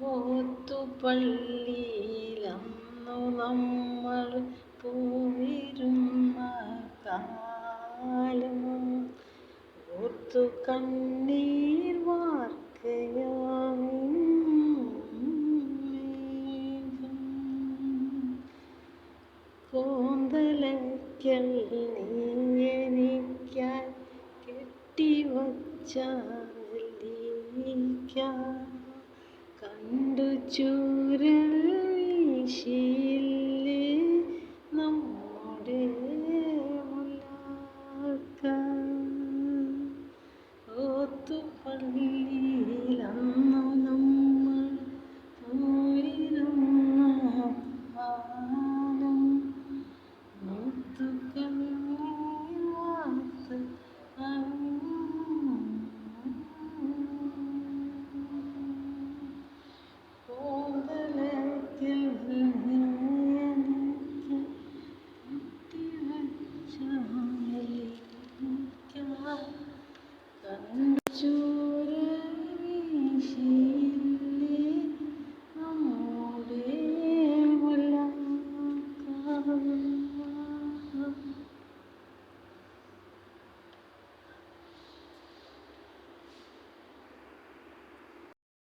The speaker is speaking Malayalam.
ഓത്തുപള്ളിയിലന്നു നമ്മൾ പോയിരുന്ന കാലം ഓർത്തു കണ്ണീർ വാർക്കയായി കോന്തലയ്ക്കൽ നീ എനിക്കായി കെട്ടിവച്ച চোরাইশে không? Tuấn